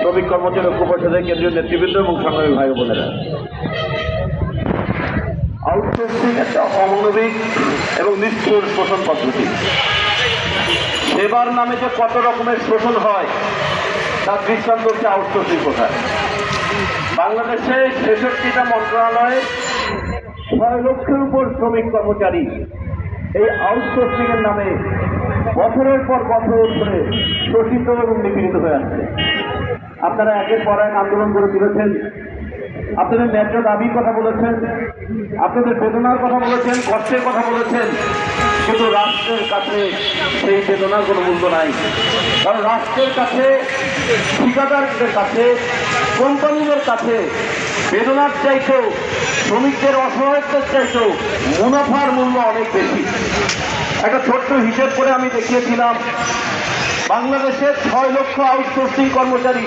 শ্রমিক কর্মচারী ঐক্য পরিষদের কেন্দ্রীয় নেতৃবৃন্দ এবং সংগ্রামী ভাই বোনেরা। আউটসোর্সিং একটা অমানবিক এবং নিষ্ঠুর শোষণ পদ্ধতি। সেবার নামে যে কত রকমের শোষণ হয় তার দৃষ্টান্ত হচ্ছে আউটসোর্সিং কোথায় বাংলাদেশে ছেষট্টিটা মন্ত্রণালয়ে ছয় লক্ষের উপর শ্রমিক কর্মচারী এই আউটসোর্সিং এর নামে বছরের পর বছর ধরে শোষিত এবং নিপীড়িত হয়ে আসছে। আপনারা একের পর এক আন্দোলন করে তুলেছেন। আপনাদের ন্যায্য দাবির কথা বলেছেন। আপনাদের বেদনার কথা বলেছেন, কষ্টের কথা বলেছেন। কিন্তু রাষ্ট্রের কাছে সেই বেদনার কোনো মূল্য নাই। কারণ রাষ্ট্রের কাছে, ঠিকাদারদের কাছে, কোম্পানিদের কাছে বেদনার চাইতেও, শ্রমিকদের অসহায়তার চাইতেও মুনাফার মূল্য অনেক বেশি। একটা ছোট্ট হিসেব করে আমি দেখিয়েছিলাম, বাংলাদেশের ছয় লক্ষ আউটসোর্সিং কর্মচারী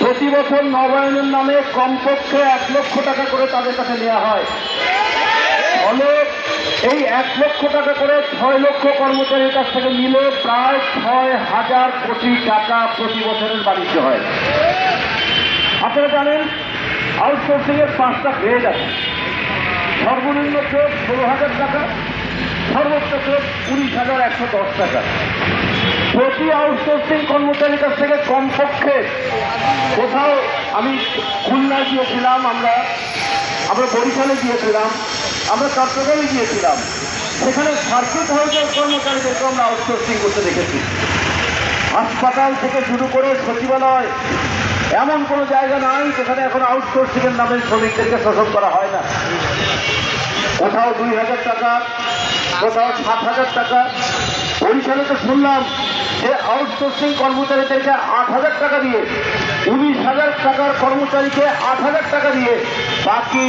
প্রতি বছর নবায়নের নামে কমপক্ষে এক লক্ষ টাকা করে তাদের কাছে নেওয়া হয়। ফলে এই এক লক্ষ টাকা করে ছয় লক্ষ কর্মচারীর কাছ থেকে নিলে প্রায় ছয় হাজার কোটি টাকা প্রতি বছরের বাণিজ্য হয়। আপনারা জানেন আউটসোর্সিং এর পাঁচটা গ্রেড আছে। সর্বনিম্ন গ্রেড ষোলো হাজার টাকা সর্বোচ্চ গ্রেড উনিশ হাজার একশো দশ টাকা। প্রতি আউটসোর্সিং কর্মচারীর কাছ থেকে কমপক্ষে কোথাও আমি খুলনা গিয়েছিলাম, আমরা আমরা বরিশালে গিয়েছিলাম, আমরা চট্টগ্রামে গিয়েছিলাম। সেখানে সার্কিট হাউসের কর্মচারীদেরকে আমরা আউটসোর্সিং করতে দেখেছি। হাসপাতাল থেকে শুরু করে সচিবালয়, এমন কোনো জায়গা নাই যেখানে এখন আউটসোর্সিংয়ের নামে শ্রমিকদেরকে শোষণ করা হয় না। কোথাও দুই হাজার টাকা কোথাও সাত হাজার টাকা। বরিশালে তো শুনলাম যে আউটসোর্সিং কর্মচারীদেরকে আট হাজার টাকা দিয়ে, উনিশ হাজার টাকার কর্মচারীকে আট হাজার টাকা দিয়ে বাকি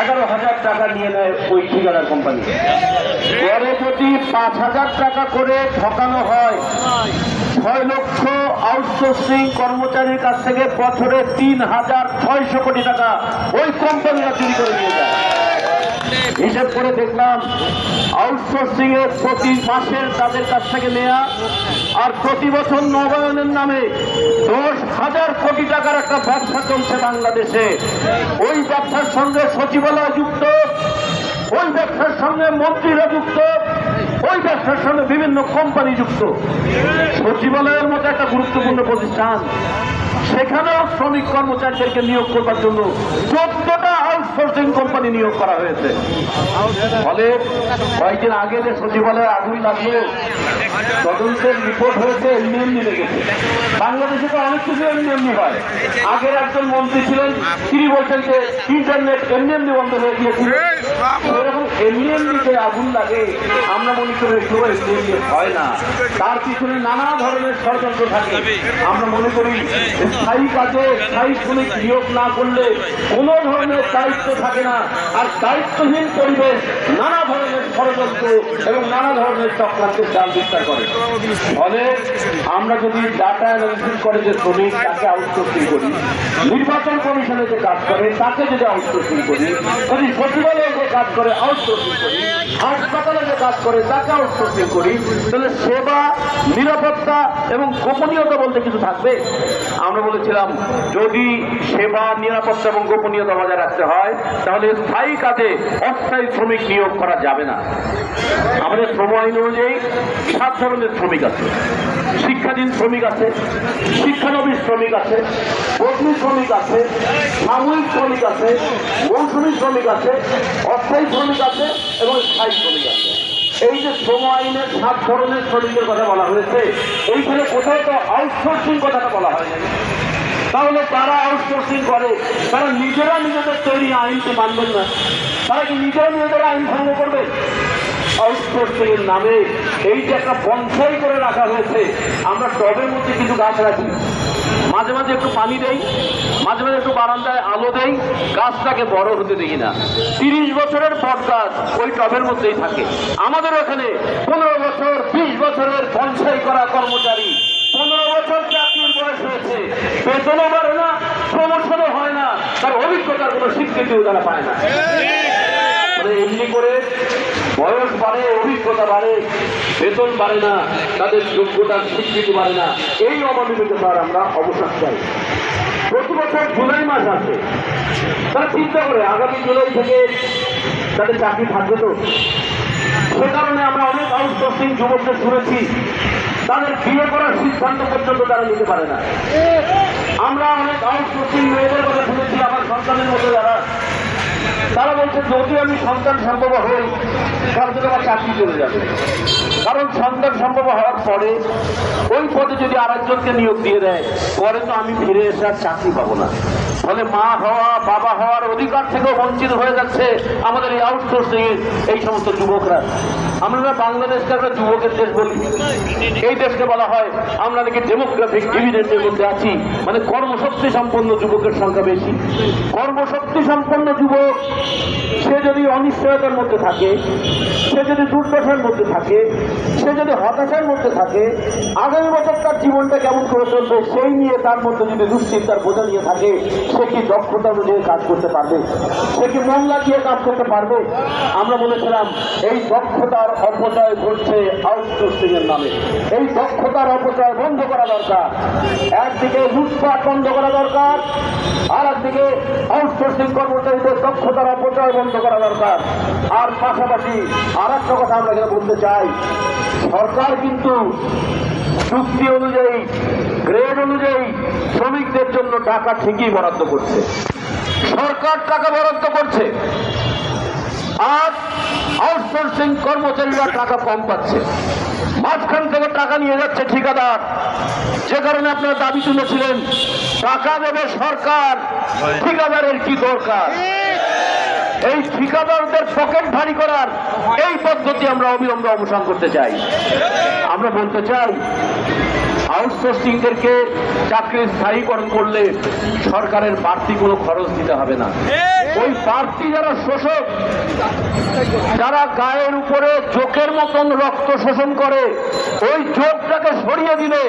এগারো হাজার টাকা নিয়ে নেয় ওই ঠিকাদার কোম্পানি পরে যদি পাঁচ হাজার টাকা করে ঠকানো হয়। ছয় লক্ষ আউটসোর্সিং কর্মচারীর কাছ থেকে বছরে তিন হাজার ছয়শো কোটি টাকা ওই কোম্পানিরা চুরি করে নিয়ে যায়। হিসেব করে দেখলাম আউটসোর্সিং এর প্রতি মাসের তাদের কাছ থেকে নেয়া, আর প্রতি বছর নবায়নের নামে দশ হাজার কোটি টাকার একটা ব্যবসা চলছে বাংলাদেশে। ওই ব্যবসার সঙ্গে সচিবালয় যুক্ত, ওই ব্যবসার সঙ্গে মন্ত্রীরা যুক্ত, ওই ব্যবসার সঙ্গে বিভিন্ন কোম্পানি যুক্ত। সচিবালয়ের মতো একটা গুরুত্বপূর্ণ প্রতিষ্ঠান। সেখানেও শ্রমিক কর্মচারীদেরকে নিয়োগ করবার জন্য চোদ্দটা আউটসোর্সিং কোম্পানি নিয়োগ করা হয়েছে। ফলে কয়েকদিন আগে যে সচিবালয়ে আগুন লাগল তদন্তের রিপোর্ট হয়েছে এমনি এমনি লেগেছে বাংলাদেশে তো অনেক কিছু এমনি এমনি হয়। আগের একজন মন্ত্রী ছিলেন তিনি বলছেন যে ইন্টারনেট এমনি এমনি বন্ধ হয়ে গিয়েছিল। এমনি এমনিতে আগুন লাগে, আমরা মনে করি শুভ এমনি হয় না। তার পিছনে নানা ধরনের ষড়যন্ত্র থাকে। আমরা মনে করি স্থায়ী কাজে স্থায়ী কোনো নিয়োগ না করলে কোনো ধরনের দায়িত্ব থাকে না। আর দায়িত্বহীন পরিবেশ, নানা ধরনের ষড়যন্ত্র এবং নানা ধরনের চক্রান্তের জাল বিস্তার করে। ফলে আমরা যদি ডাটা অ্যানালিসিস করে যে শ্রমিক, তাকে আউটসোর্সিং করি, নির্বাচন কমিশনে যে কাজ করে, তাকে যদি আউটসোর্সিং করি, যদি সচিবালয়ে যে কাজ করে আউটসোর্সিং করি, হাসপাতালে যে কাজ করে, তাকে আউটসোর্সিং করি, তাহলে সেবা, নিরাপত্তা এবং গোপনীয়তা বলতে কিছু থাকবে? আমরা বলেছিলাম, যদি সেবা, নিরাপত্তা এবং গোপনীয়তা বজায় রাখতে হয়, তাহলে স্থায়ী কাজে অস্থায়ী শ্রমিক নিয়োগ করা যাবে না। আমাদের শ্রম আইন অনুযায়ী সাত ধরনের শ্রমিক আছে। শিক্ষাধীন শ্রমিক আছে শিক্ষানবী শ্রমিক আছে, বদলি শ্রমিক আছে, সাময়িক শ্রমিক আছে মৌসুমী শ্রমিক আছে, অস্থায়ী শ্রমিক আছে এবং স্থায়ী শ্রমিক আছে। এই যে শ্রম আইনের সাত ধরনের শ্রমিকের কথা বলা হয়েছে, এইখানে কোথাও তো আউটসোর্সিং কথাটা বলা হয় না তাহলে তারা আউটসোর্সিং করে। তারা নিজেরা নিজেদের তৈরি আইনকে মানবেন না। তারা কি নিজেরা নিজেদের আইন ভঙ্গ করবে? আউটসোর্সিং নামে এই যে একটা বনসাই করে রাখা হয়েছে। আমরা টবের মধ্যে কিছু গাছ রাখি। মাঝে মাঝে একটু পানি দেই, মাঝে মাঝে একটু বারান্দায় আলো দেই, গাছটাকে বড় হতে দেখি না। তিরিশ বছরের বট গাছ ওই টবের মধ্যেই থাকে। আমাদের ওখানে পনেরো বছর, বিশ বছরের বনসাই করা কর্মচারী হয়েছে বেতনও বাড়ে না, প্রমোশনও হয় না, তার অভিজ্ঞতার কোনো স্বীকৃতিও তারা পায় না। এমনি করে বয়স বাড়ে, অভিজ্ঞতা বাড়ে, বেতন বাড়ে না, তাদের যোগ্যতার স্বীকৃতি বাড়ে না, এই অমানবিকতার আমরা অবসান চাই। প্রতি বছর জুলাই মাস আসে তারা চিন্তা করে, আগামী জুলাই থেকে তাদের চাকরি থাকবে তো? সে কারণে আমরা অনেক আউটসোর্সিং যুবকদের শুনেছি তাদের বিয়ে করার সিদ্ধান্ত পর্যন্ত তারা নিতে পারে না। আমরা অনেক আউট মুসলিম মেয়েদের কথা শুনেছি, আমার সন্তানের মতো যারা তারা বলছে, যদি আমি সন্তান সম্ভব হই জন্য আমার চাকরি চলে যাবে। কারণ সন্তান সম্ভব হওয়ার পরে ওই পদে যদি আরেকজনকে নিয়োগ দিয়ে দেয়, পরে তো আমি ফিরে এসে আর চাকরি পাবো না। ফলে মা হওয়া, বাবা হওয়ার অধিকার থেকেও বঞ্চিত হয়ে যাচ্ছে আমাদের এই আউটসোর্সিং এই সমস্ত যুবকরা। আমরা বাংলাদেশকে একটা যুবকের দেশ বলি। এই দেশকে বলা হয়, আমরা নাকি ডেমোগ্রাফিক ডিভিডেন্ডের মধ্যে আছি। মানে কর্মশক্তি সম্পন্ন যুবকের সংখ্যা বেশি। কর্মশক্তি সম্পন্ন যুবক সে যদি অনিশ্চয়তার মধ্যে থাকে, সে যদি দুর্দশার মধ্যে থাকে, সে যদি হতাশার মধ্যে থাকে, আগামী বছর তার জীবনটা কেমন করে চলবে, সেই নিয়ে তার মধ্যে যদি দুশ্চিন্তার বোঝা নিয়ে থাকে, সে কি দক্ষতা অনুযায়ী কাজ করতে পারবে? সে কি মন লাগিয়ে কাজ করতে পারবে? আমরা বলেছিলাম, এই দক্ষতার অপচয় ঘটছে আউটসোর্সিং এর নামে। এই দক্ষতার অপচয় বন্ধ করা দরকার। একদিকে লুটপাট বন্ধ করা দরকার আর একদিকে আউটসোর্সিং কর্মচারীদের দক্ষতার অপচয় বন্ধ করা দরকার। আর পাশাপাশি আর একটা কথা আমরা এখানে বলতে চাই। সরকার কিন্তু চুক্তি অনুযায়ী, গ্রেড অনুযায়ী শ্রমিকদের জন্য টাকা ঠিকই বরাদ্দ করছে। সরকার টাকা বরাদ্দ করছে। আর আউটসোর্সিং কর্মচারীরা টাকা কম পাচ্ছে। মাঝখান থেকে টাকা নিয়ে যাচ্ছে ঠিকাদার। যে কারণে আপনারা দাবি তুলেছিলেন, টাকা দেবে সরকার, ঠিকাদারের কি দরকার? এই ঠিকাদারদের পকেট ভারী করার এই পদ্ধতি আমরা অবিলম্বে অবসান করতে চাই। আমরা বলতে চাই আউটসোর্সিংদেরকে চাকরি স্থায়ীকরণ করলে সরকারের বাড়তি কোনো খরচ দিতে হবে না। ওই বাড়তি যারা শোষক, যারা গায়ের উপরে চোখের মতন রক্ত শোষণ করে, ওই চোখটাকে সরিয়ে দিলে,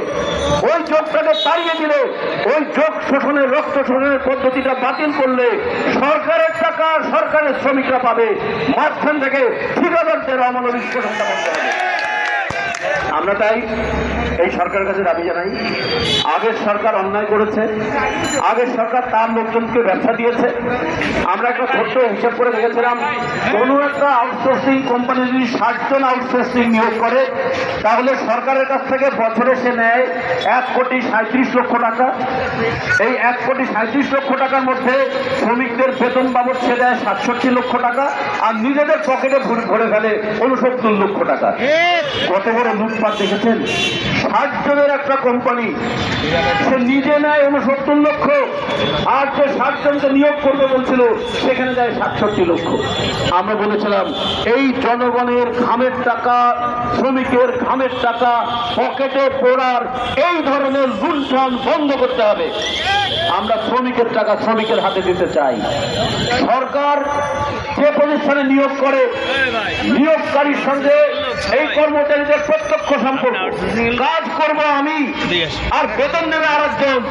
ওই চোখটাকে তাড়িয়ে দিলে, ওই চোখ শোষণের রক্ত শোষণের পদ্ধতিটা বাতিল করলে সরকারের টাকা সরকারের শ্রমিকরা পাবে। মাঝখান থেকে ঠিকাদারদের অমানবিক শোষণটা বন্ধ হবে আমরা তাই এই সরকারের কাছে দাবি জানাই। আগের সরকার অন্যায় করেছে, আগের সরকার তার লোকজনকে ব্যবসা দিয়েছে। আমরা একটা ছোট্ট হিসাব করে দেখেছিলাম, কোনো একটা আউটসোর্সিং কোম্পানি যদি ষাটজন আউটসোর্সিং নিয়োগ করে, তাহলে সরকারের কাছ থেকে বছরে সে নেয় এক কোটি সাঁত্রিশ লক্ষ টাকা। এই এক কোটি সাঁত্রিশ লক্ষ টাকার মধ্যে শ্রমিকদের বেতন বাবদ সে দেয় সাতষট্টি লক্ষ টাকা, আর নিজেদের পকেটে ভরে ফেলে উনসত্তর লক্ষ টাকা। কত বড় লুটপাট দেখেছেন, ষাট জনের একটা কোম্পানি সে নিজে নেয় উনসত্তর লক্ষ, আর যে ষাট জনকে নিয়োগ করবে বলছিল, সেখানে যায় সাতষট্টি লক্ষ। আমরা বলেছিলাম, এই জনগণের ঘামের টাকা, শ্রমিকের ঘামের টাকা, পকেটে পড়ার এই ধরনের লুণ্ঠন বন্ধ করতে হবে। আমরা শ্রমিকের টাকা শ্রমিকের হাতে দিতে চাই। সরকার যে প্রতিষ্ঠানে নিয়োগ করে, নিয়োগকারীর সঙ্গে এই কর্মচারীদের প্রত্যক্ষ সম্পর্ক। কাজ করব আমি। আর বেতন নেবে আরেকজন।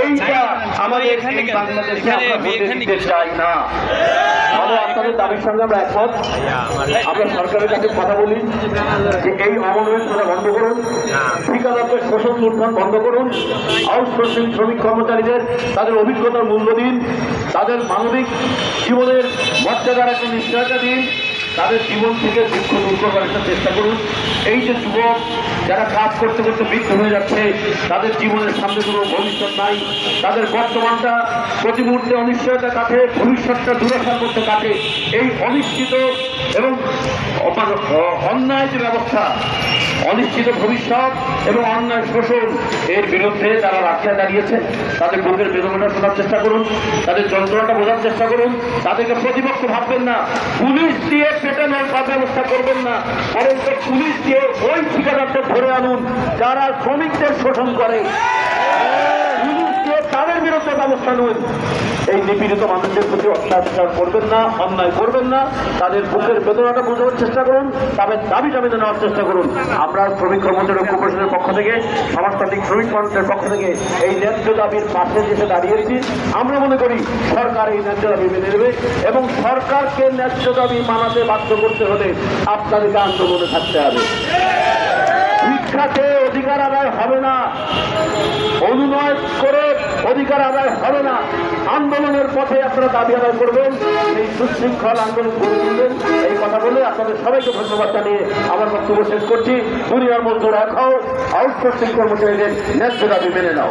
এইটা আমাদের বাংলাদেশে আমরা চাই না। আপনাদের দাবির সঙ্গে আমরা একমত। আমরা সরকারের কাছে কথা বলি যে এই বন্ধ করুন। ঠিকাদারদের শোষণ লুণ্ঠন বন্ধ করুন। আউটসোর্সিং শ্রমিক কর্মচারীদের তাদের অভিজ্ঞতার মূল্য দিন। তাদের মানবিক জীবনের মর্যাদার একটা নিশ্চয়তা দিন। তাদের জীবন থেকে দুঃখ দূর করার একটা চেষ্টা করুন। এই যে যুবক, যারা কাজ করতে করতে বৃদ্ধ হয়ে যাচ্ছে, তাদের জীবনের সামনে কোনো ভবিষ্যৎ নাই। তাদের বর্তমানটা প্রতি মুহূর্তে অনিশ্চয়তা কাটে, ভবিষ্যৎটা দূরসার করতে কাটে। এই অনিশ্চিত এবং অন্যায় যে ব্যবস্থা, অনিশ্চিত ভবিষ্যৎ এবং অন্যায় শোষণ, এর বিরুদ্ধে তারা রাস্তায় দাঁড়িয়েছে। তাদের বুকের বেদনাটা শোনার চেষ্টা করুন, তাদের যন্ত্রণাটা বোঝার চেষ্টা করুন। তাদেরকে প্রতিপক্ষ ভাববেন না। পুলিশ দিয়ে পেটানোর ব্যবস্থা করবেন না। বরঞ্চ পুলিশ দিয়ে ওই ঠিকাদারদের ধরে আনুন, যারা শ্রমিকদের শোষণ করে। তাদের বিরুদ্ধে ব্যবস্থা নেবেন এই নিপীড়িত মানুষদের প্রতি অত্যাচার করবেন না, অন্যায় করবেন না। তাদের বুকের বেদনাটা বোঝানোর চেষ্টা করুন তাদের দাবিটা মেনে নেওয়ার চেষ্টা করুন। আমরা শ্রমিক কর্মচারী ঐক্য পরিষদের পক্ষ থেকে, সমাজতান্ত্রিক শ্রমিক মানুষের পক্ষ থেকে এই ন্যায্য দাবির পাশে এসে দাঁড়িয়েছি আমরা মনে করি সরকার এই ন্যায্য দাবি মেনে নেবে এবং সরকারকে ন্যায্য দাবি মানাতে বাধ্য করতে হলে আপনাদেরকে আন্দোলনে থাকতে হবে। শিক্ষাতে অধিকার আদায় হবে না। অনুনয় করে অধিকার আদায় হবে না। আন্দোলনের পথে আপনারা দাবি আদায় করবেন, এই সুশৃঙ্খল আন্দোলন করে তুলবেন। এই কথা বলে আপনাদের সবাইকে ধন্যবাদ জানিয়ে আমার বক্তব্য শেষ করছি। দুনিয়ার মধ্যে রাখাও, আউটসোর্সিং কর্মচারীদের ন্যায্য দাবি মেনে নাও।